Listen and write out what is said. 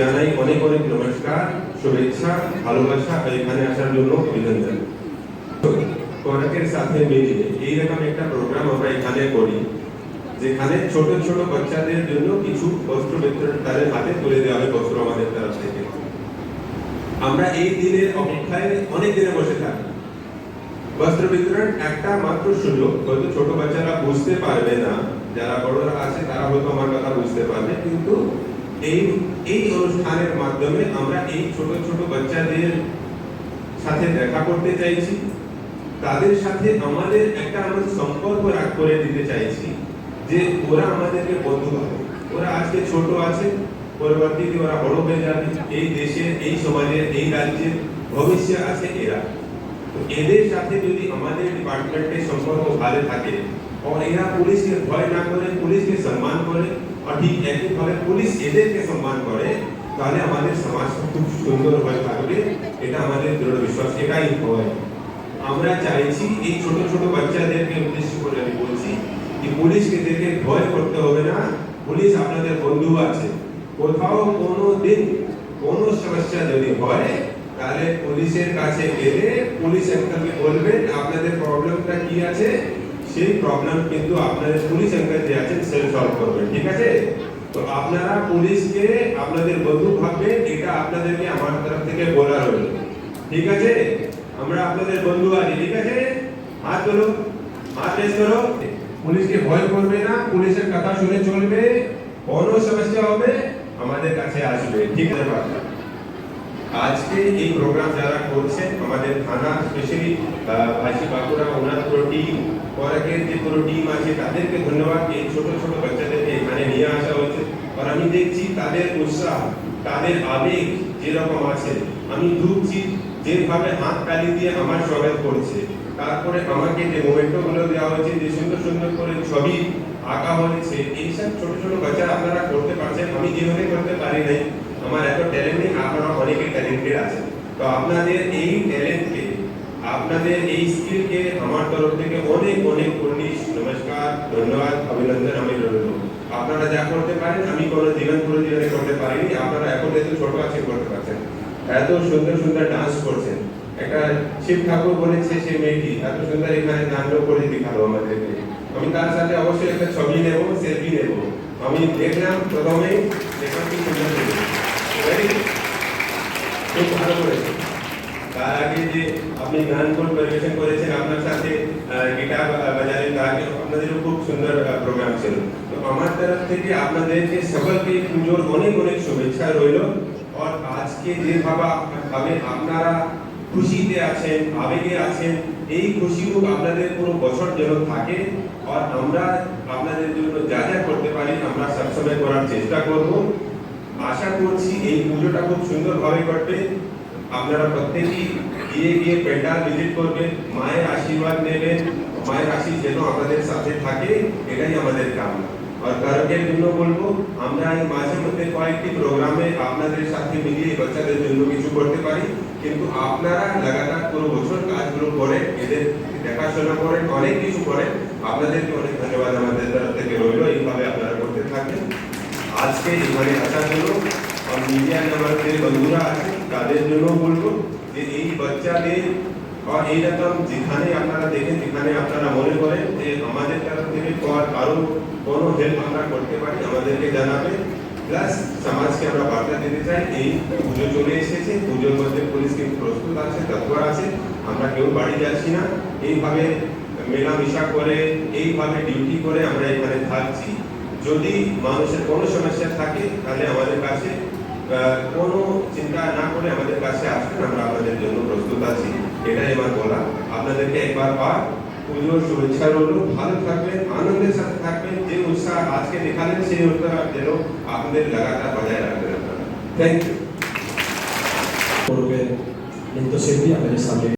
জানাই অনেক অনেক নমস্কার, শুভেচ্ছা, ভালোবাসা এখানে আসার জন্য অভিনন্দন। কনকের সাথে মিলিয়ে এইরকম একটা প্রোগ্রাম আমরা এখানে করি, যেখানে ছোট ছোট বাচ্চাদের জন্য কিছু বস্ত্র বিতরণ তাদের হাতে তুলে দেওয়া হয় বস্ত্র আমাদের তরফ থেকে। আমরা এই দিনের অপেক্ষায় অনেক দিনে বসে থাকি। বস্ত্র বিতরণ একটা মাত্র সুযোগ, হয়তো ছোট বাচ্চারা বুঝতে পারবে না। যারা বড়রা আছে, তারা হয়তো আমার কথা বুঝতে পারবে, কিন্তু এই এই অনুষ্ঠানের মাধ্যমে আমরা এই ছোট ছোট বাচ্চাদের সাথে দেখা করতে চাইছি। তাদের সাথে আমাদের একটা আমাদের সম্পর্ক রাখ করে দিতে চাইছি যে ওরা আমাদেরকে বন্ধু ভাবে। ওরা আজকে ছোট আছে, পরবর্তীতে ওরা বড় হয়ে যাবে। এই দেশের এই সমাজের এই রাজ্যের ভবিষ্য আছে এরা। তো এদের সাথে যদি আমাদের ডিপার্টমেন্টের সম্পর্ক ভালো থাকে और এরা পুলিশকে ভয় না করে, পুলিশকে সম্মান করে আর ঠিক একইভাবে পুলিশ এদেরকে সম্মান করে, তাহলে আমাদের সমাজ খুব সুন্দর হয়ে থাকবে এটা আমাদের দৃঢ় বিশ্বাস, এটাই হয়। আমরা চাইছি এই ছোট ছোট বাচ্চাদেরকে উদ্দেশ্য করে আমি বলছি যে পুলিশকে দেখে ভয় করতে হবে না, পুলিশ আপনাদের বন্ধু আছে। কোথাও কোনো দিন কোনো সমস্যা যদি হয়, তাহলে পুলিশের কাছে গেলে পুলিশ আঙ্কেলকে বলবেন আপনাদের প্রবলেমটা কি আছে? সেই প্রবলেম কিন্তু আপনাদের পুলিশ আঙ্কেল যে আছেন সে সলভ করবেন, ঠিক আছে? তো আপনারা পুলিশকে আপনাদের বন্ধু ভাববেন এটা আপনাদেরকে আমার তরফ থেকে বলা হলো, ঠিক আছে? আমরা আপনাদের বন্ধু আছি, ঠিক আছে? হাত তোলো হাত রেস করো। পুলিশকে ভয় করবে না, পুলিশের কথা শুনে চলবে, কোনো সমস্যা হবে, আমাদের কাছে আসবে, ঠিক আছে? আজকে এই প্রোগ্রাম যারা করছেন, আমাদের থানা স্পেশালি ভাসি বাঁকুড়া, ওনার পুরো টিম পরাগের যে পুরো টিম আছে, তাদেরকে ধন্যবাদ এই ছোট ছোট বাচ্চাদেরকে এখানে নিয়ে আসা হয়েছে। আর আমি দেখছি তাদের উৎসাহ, তাদের আবেগ যেরকম আছে। আমি ঢুকছি যেভাবে হাত তালি দিয়ে আমার স্বাগত করছে। তারপরে আমাকে যে মোমেন্টো গুলো দেওয়া হয়েছে, যে সুন্দর সুন্দর করে ছবি আঁকা হয়েছে, এইসব ছোট ছোট বাচ্চা আপনারা করতে পারছেন। আমি যেভাবে করতে পারি নাই আমার এত ট্যালেন্ট নেই আপনারা অনেকে ট্যালেন্টেড আছেন। তো আপনাদের এই ট্যালেন্টকে আপনাদের এই স্কিলকে আমার তরফ থেকে অনেক অনেক কুর্নিশ, নমস্কার, ধন্যবাদ, অভিনন্দন আমি রইল। আপনারা যা করতে পারেন, আমি কোনো জীবন পুরো জীবনে করতে পারিনি, আপনারা এখন এত ছোট আছে করতে পারছেন এত সুন্দর সুন্দর ডান্স করছেন। একটা শিব ঠাকুর বলেছে সে মেয়েটি, এত সুন্দর এখানে নাটক করে দেখাল আমাদেরকে। আমি তার সাথে অবশ্যই একটা ছবি নেব সেলফি নেব। আমি দেখলাম প্রথমে কি সুন্দর. তার আগে যে আপনি গান পরিবেশন করেছেন, আপনার সাথে গিটার বাজালেন তার আগে আপনাদেরও খুব সুন্দর প্রোগ্রাম ছিল। তো আমার তরফ থেকে আপনাদেরকে সকলকে পুজোর অনেক অনেক শুভেচ্ছা রইল। আর আজকে যেভাবে ভাবে আপনারা খুশিতে আছেন, আবেগে আছেন, এই খুশিগুলো আপনাদের পুরো বছর যেন থাকে। আর আমরা আপনাদের জন্য যা যা করতে পারি, আমরা সবসময় করার চেষ্টা করব। আশা করছি এই পুজোটা খুব সুন্দরভাবে ঘটবে। আপনারা প্রত্যেকেই গিয়ে গিয়ে পেন্ডাল ভিজিট করবেন, মায়ের আশীর্বাদ নেবেন, মায়ের আশীর্বাদ যেন আমাদের সাথে থাকে, এটাই আমাদের কামনা আর কারকের জন্য বলব, আমরা এই মাঝে মধ্যে কয়েকটি প্রোগ্রামে আপনাদের সাথে মিলিয়ে বাচ্চাদের জন্য কিছু করতে পারি। কিন্তু আপনারা লাগাতার পুরো বছর কাজগুলো করেন, এদের দেখাশোনা করেন, অনেক কিছু করেন। আপনাদেরকে অনেক ধন্যবাদ আমাদের তরফ থেকে রইল এইভাবে আপনারা করতে থাকবেন আজকে এখানে আসার জন্য আর মিডিয়া আমাদের বন্ধুরা আছে তাদের জন্য বলব যে এই বাচ্চাদের আর এইরকম যেখানে আপনারা দেখেন যেখানে আপনারা মনে করেন যে আমাদের তরফ থেকে আর কারও কোনো হেল্প আমরা করতে পারি আমাদেরকে জানাবে প্লাস সমাজকে আমরা বার্তা দিতে চাই এই পুজো চলে এসেছে পুজোর মধ্যে পুলিশ কিন্তু প্রস্তুত আছে তৎপর আছে আমরা কেউ বাড়ি যাচ্ছি না এইভাবে মেলামেশা করে এইভাবে ডিউটি করে আমরা এখানে থাকছি যদি মানুষের কোনো সমস্যা থাকে, তাহলে আমাদের কাছে কোনো চিন্তা না করে আমাদের কাছে আসবেন আমরা আপনাদের জন্য প্রস্তুত আছি। এটাই আমার বলা। আপনাদেরকে একবার বার পুজোর শুভেচ্ছা রইল। ভালো থাকবেন, আনন্দের সাথে থাকবেন। যে উৎসাহ আজকে দেখালেন, সেই উৎসাহ যেন আপনাদের লাগাতার বজায় রাখবেন আপনারা। থ্যাংক ইউ করবেন। আমাদের সামনে